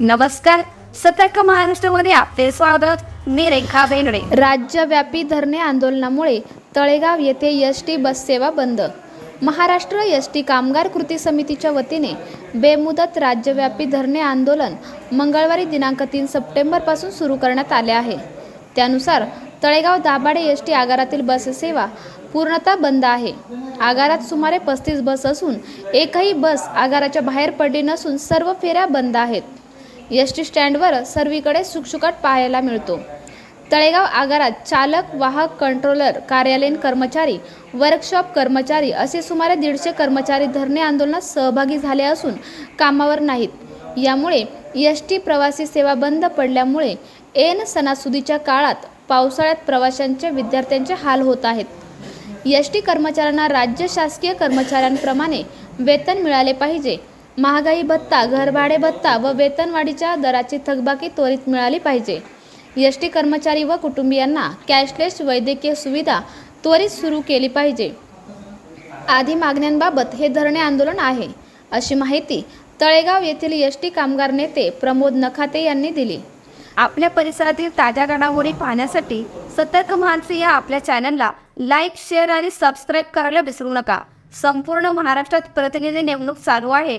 नमस्कार. सतर्क महाराष्ट्रामध्ये आपले स्वागत. मी रेखा बेंगडे राज्यव्यापी धरणे आंदोलनामुळे तळेगाव येथे एस टी बससेवा बंद. महाराष्ट्र एस टी कामगार कृती समितीच्या वतीने बेमुदत राज्यव्यापी धरणे आंदोलन मंगळवारी दिनांक तीन सप्टेंबरपासून सुरू करण्यात आले आहे. त्यानुसार तळेगाव दाभाडे एस टी आगारातील बससेवा पूर्णतः बंद आहे. आगारात सुमारे पस्तीस बस असून एकही बस आगाराच्या बाहेर पडली नसून सर्व फेऱ्या बंद आहेत. एस टी स्टँडवर सर्वीकडे सुकसुकाट पाहायला मिळतो. तळेगाव आगारात चालक वाहक कंट्रोलर कार्यालयीन कर्मचारी वर्कशॉप कर्मचारी असे सुमारे दीडशे कर्मचारी धरणे आंदोलनात सहभागी झाले असून कामावर नाहीत. यामुळे एस टी प्रवासी सेवा बंद पडल्यामुळे एन सणासुदीच्या काळात पावसाळ्यात प्रवाशांचे विद्यार्थ्यांचे हाल होत आहेत. एस टी कर्मचाऱ्यांना राज्य शासकीय कर्मचाऱ्यांप्रमाणे वेतन मिळाले पाहिजे महागाई भत्ता घरभाडे भत्ता व वेतनवाढीच्या दराची थकबाकी त्वरित मिळाली पाहिजे. एस टी कर्मचारी व कुटुंबियांना कॅशलेस वैद्यकीय सुविधा त्वरित सुरू केली पाहिजे. आदी मागण्यांबाबत हे धरणे आंदोलन आहे अशी माहिती तळेगाव येथील एस टी कामगार नेते प्रमोद नखाते यांनी दिली. आपल्या परिसरातील ताज्या घडामोडी पाहण्यासाठी सतर्क मानसी या आपल्या चॅनलला लाईक शेअर आणि सबस्क्राईब करायला विसरू नका. संपूर्ण महाराष्ट्रात प्रतिनिधी नेमणूक चालू आहे.